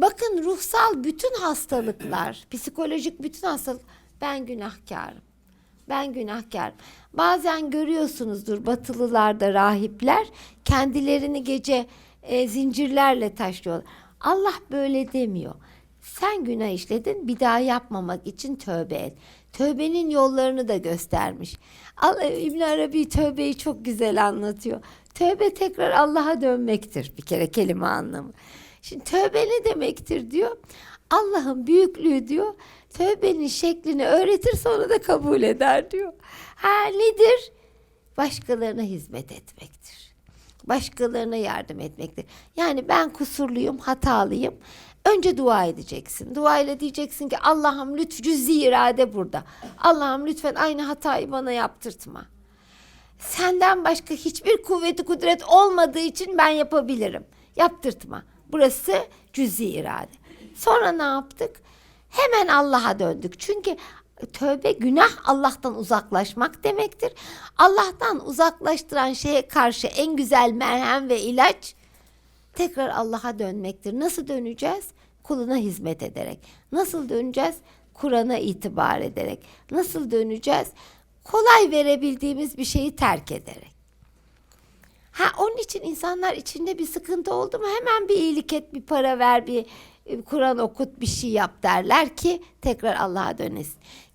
Bakın ruhsal bütün hastalıklar, psikolojik bütün hastalık ben günahkarım. Ben günahkarım. Bazen görüyorsunuzdur batılılarda rahipler kendilerini gece e, zincirlerle taşlıyorlar. Allah böyle demiyor. Sen günah işledin bir daha yapmamak için tövbe et. Tövbenin yollarını da göstermiş. E, İbn Arabi tövbeyi çok güzel anlatıyor. Tövbe tekrar Allah'a dönmektir bir kere kelime anlamı. Şimdi tövbe ne demektir diyor. Allah'ın büyüklüğü diyor. Tövbenin şeklini öğretir sonra da kabul eder diyor. Ha nedir? Başkalarına hizmet etmektir. Başkalarına yardım etmektir. Yani ben kusurluyum, hatalıyım. Önce dua edeceksin. Dua ile diyeceksin ki Allah'ım lütfen cüzi irade burada. Allah'ım lütfen aynı hatayı bana yaptırtma. Senden başka hiçbir kuvveti kudret olmadığı için ben yapabilirim. Yaptırtma. Burası cüzi irade. Sonra ne yaptık? Hemen Allah'a döndük. Çünkü tövbe günah Allah'tan uzaklaşmak demektir. Allah'tan uzaklaştıran şeye karşı en güzel merhem ve ilaç tekrar Allah'a dönmektir. Nasıl döneceğiz? Kuluna hizmet ederek. Nasıl döneceğiz? Kur'an'a itibar ederek. Nasıl döneceğiz? Kolay verebildiğimiz bir şeyi terk ederek. Ha onun için insanlar içinde bir sıkıntı oldu mu hemen bir iyilik et, bir para ver, bir e, Kur'an okut, bir şey yap derler ki tekrar Allah'a dönesin.